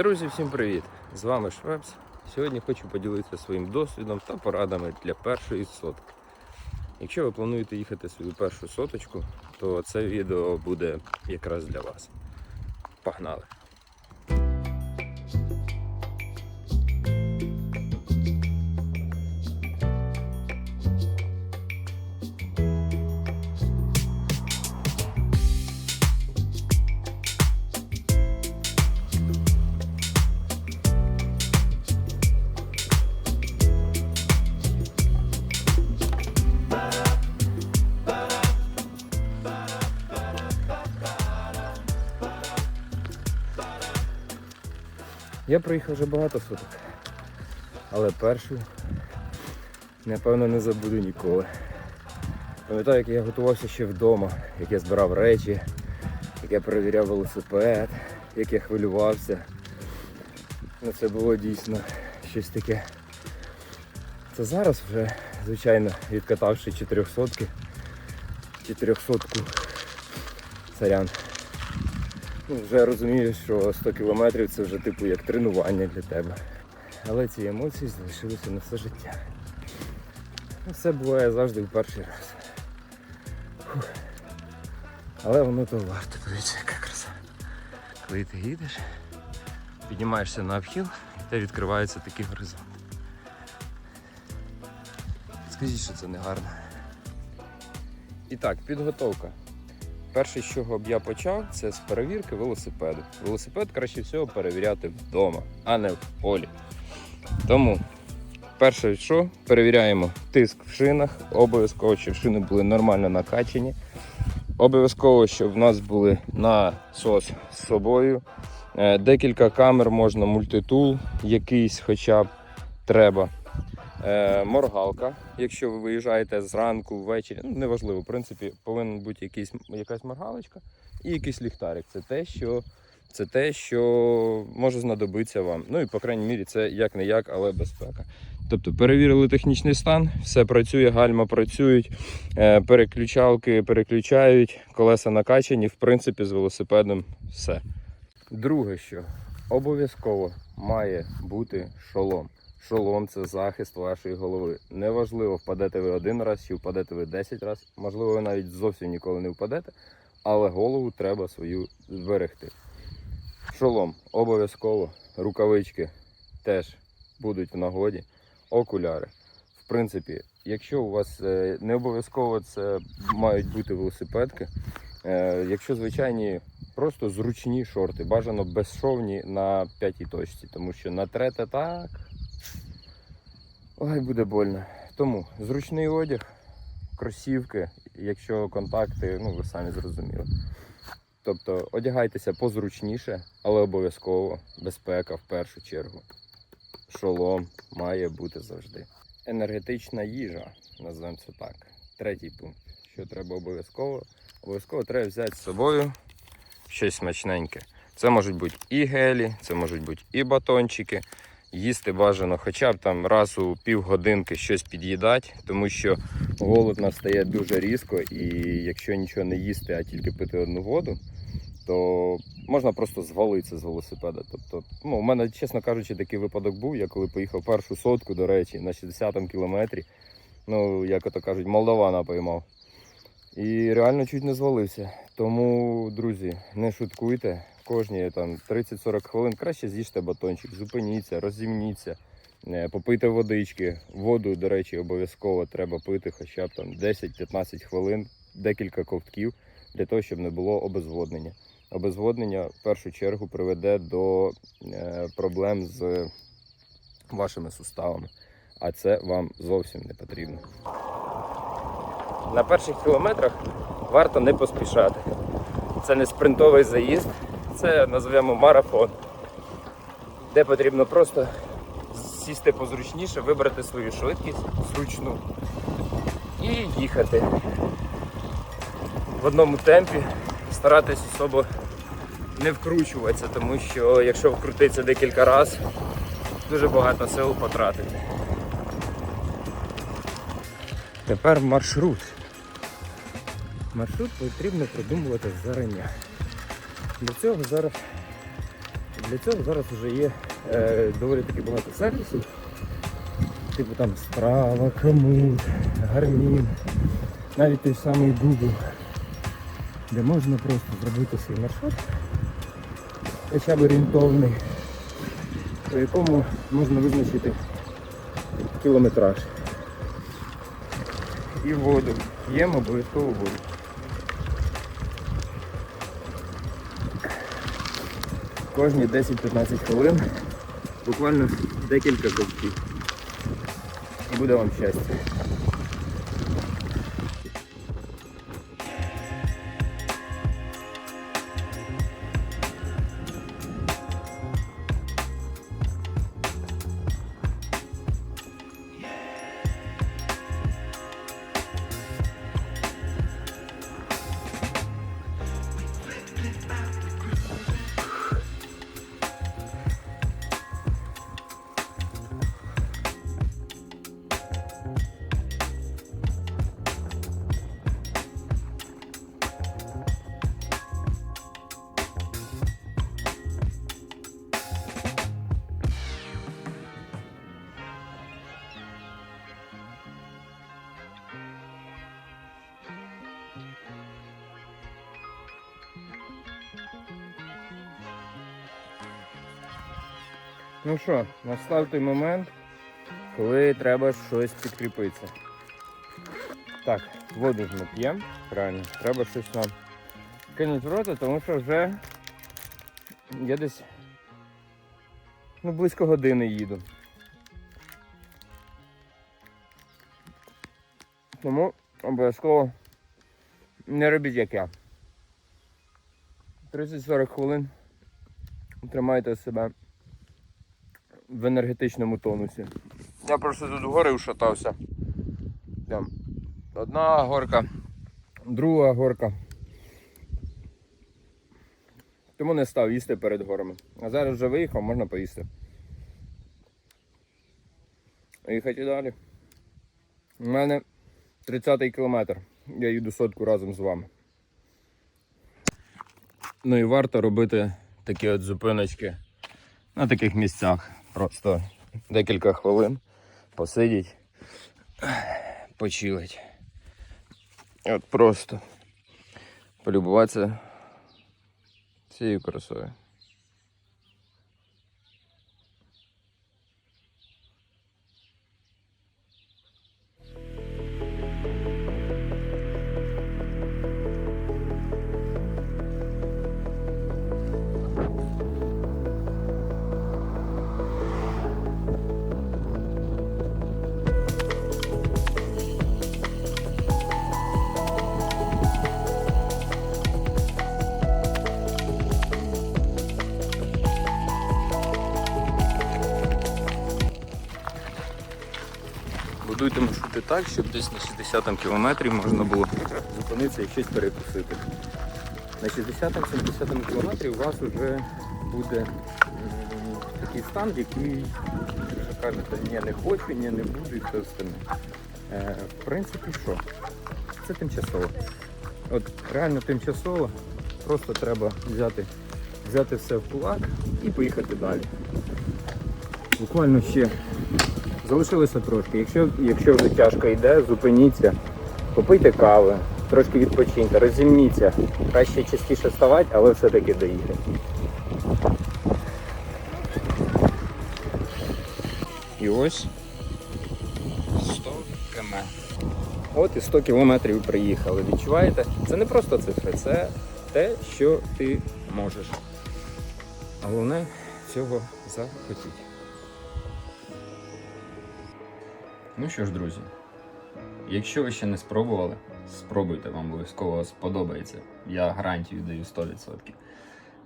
Друзі, всім привіт! З вами Швепс. Сьогодні хочу поділитися своїм досвідом та порадами для першої сотки. Якщо ви плануєте їхати свою першу соточку, то це відео буде якраз для вас. Погнали! Я проїхав вже багато соток, але першу, напевно, не забуду ніколи. Пам'ятаю, як я готувався ще вдома, як я збирав речі, як я перевіряв велосипед, як я хвилювався. Ну, це було дійсно щось таке. Це зараз вже, звичайно, відкатавши 400 400-ку сорян. Ну, вже розумієш, що 100 кілометрів це вже типу як тренування для тебе. Але ці емоції залишилися на все життя. Ну, Все буває завжди в перший раз. Фух. Але воно то варто, дивіться, яка краса. Коли ти їдеш, піднімаєшся на обхіл, і те відкривається такий горизонт. Скажіть, що це не гарно. І так, підготовка. Перше, з чого б я почав, це з перевірки велосипеду. Велосипед краще всього перевіряти вдома, а не в полі. Тому, перше, що перевіряємо тиск в шинах, обов'язково, щоб шини були нормально накачані. Обов'язково, щоб в нас були насос з собою. Е, Декілька камер можна, мультитул, якийсь хоча б треба. Е, моргалка, якщо ви виїжджаєте зранку, ввечері, ну неважливо, в принципі, повинен бути якийсь, якась моргалочка і якийсь ліхтарик. Це те, що, це те, що може знадобитися вам. Ну і по крайній мірі це як не як, але безпека. Тобто перевірили технічний стан, все працює, гальма працюють, е, переключалки переключають, колеса накачані, в принципі, з велосипедом все. Друге, що обов'язково має бути шолом. Шолом це захист вашої голови. Неважливо, впадете ви один раз чи впадете ви 10 разів. Можливо, ви навіть зовсім ніколи не впадете, але голову треба свою зберегти. Шолом обов'язково, рукавички теж будуть в нагоді, окуляри. В принципі, якщо у вас е, не обов'язково це мають бути велосипедки, е, якщо звичайні просто зручні шорти, бажано безшовні на п'ятій точці, тому що на трете так. Ой, буде больно. Тому зручний одяг, кросівки, якщо контакти, ну ви самі зрозуміли. Тобто одягайтеся позручніше, але обов'язково безпека в першу чергу. Шолом має бути завжди. Енергетична їжа, назвемо це так. Третій пункт. Що треба обов'язково? Обов'язково треба взяти з собою щось смачненьке. Це можуть бути і гелі, це можуть бути і батончики. Їсти бажано хоча б там раз у півгодинки щось під'їдати, тому що голод настає дуже різко, і якщо нічого не їсти, а тільки пити одну воду, то можна просто звалитися з велосипеда. Тобто, ну, у мене, чесно кажучи, такий випадок був. Я коли поїхав першу сотку, до речі, на 60-му кілометрі, ну, як ото кажуть, молдавана поймав. І реально чуть не звалився. Тому, друзі, не шуткуйте. Кожні там 30-40 хвилин краще з'їжте батончик, зупиніться, розімніться, е, попийте водички. Воду, до речі, обов'язково треба пити хоча б там 10-15 хвилин, декілька ковтків для того, щоб не було обезводнення. Обезводнення в першу чергу приведе до е, проблем з вашими суставами, а це вам зовсім не потрібно. На перших кілометрах варто не поспішати. Це не спринтовий заїзд, це називаємо марафон, де потрібно просто сісти позручніше, вибрати свою швидкість зручну і їхати в одному темпі, старатись особо не вкручуватися, тому що якщо вкрутитися декілька разів, дуже багато сил потратити. Тепер маршрут. Маршрут потрібно придумувати зарання. Для цього зараз Для цього зараз вже є е, доволі таки багато сервісів. Типу там справа, комут, гармін, навіть той самий Google, де можна просто зробити свій маршрут, хоча б орієнтовний, по якому можна визначити кілометраж. І воду. П'ємо обов'язково воду. Кожні 10-15 хвилин буквально декілька ковтків. І буде вам щастя. Ну що, настав той момент, коли треба щось підкріпитися. Так, воду ж ми п'ємо, правильно, треба щось нам кинути в рота, тому що вже я десь ну, близько години їду. Тому обов'язково не робіть як я. 30-40 хвилин тримайте себе в енергетичному тонусі. Я просто тут вгори ушатався. Там одна горка, друга горка. Тому не став їсти перед горами. А зараз вже виїхав, можна поїсти. Їхати далі. У мене 30-й кілометр. Я їду сотку разом з вами. Ну і варто робити такі от зупиночки на таких місцях. Просто декілька хвилин посидіть, почилить. От просто полюбуватися цією красою. Будуйте маршрути так, щоб десь на 60-му кілометрі можна було зупинитися і щось перекусити. На 60-70 кілометрі у вас вже буде такий стан, який кажете, ні, не хочу, ні, не буду і все остальне. Е, в принципі, що? Це тимчасово. От реально тимчасово, просто треба взяти, взяти все в кулак і поїхати далі. Буквально ще Залишилося трошки. Якщо, якщо вже тяжко йде, зупиніться, попийте кави, трошки відпочиньте, розімніться. Краще частіше вставати, але все-таки доїхати. І ось 100 км. От і 100 кілометрів приїхали. Відчуваєте? Це не просто цифри, це те, що ти можеш. Головне цього захотіти. Ну що ж, друзі, якщо ви ще не спробували, спробуйте, вам обов'язково сподобається. Я гарантію даю 100%.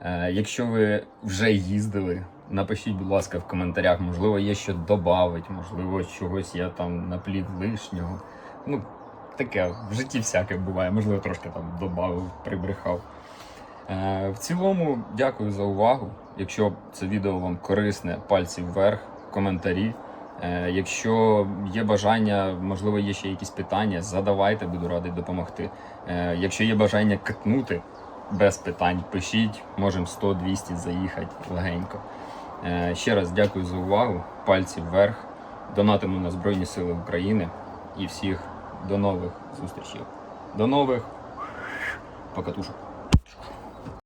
Е, якщо ви вже їздили, напишіть, будь ласка, в коментарях, можливо, є що додати, можливо, чогось я там наплів лишнього. Ну, таке в житті всяке буває, можливо, трошки там додав, прибрехав. Е, в цілому, дякую за увагу. Якщо це відео вам корисне, пальці вверх, коментарі. Е, Якщо є бажання, можливо, є ще якісь питання, задавайте, буду радий допомогти. Е, Якщо є бажання катнути, без питань. Пишіть, можемо 100-200 заїхати легенько. Е, Ще раз дякую за увагу. Пальці вверх. Донатимо на Збройні Сили України і всіх до нових зустрічей. До нових покатушок.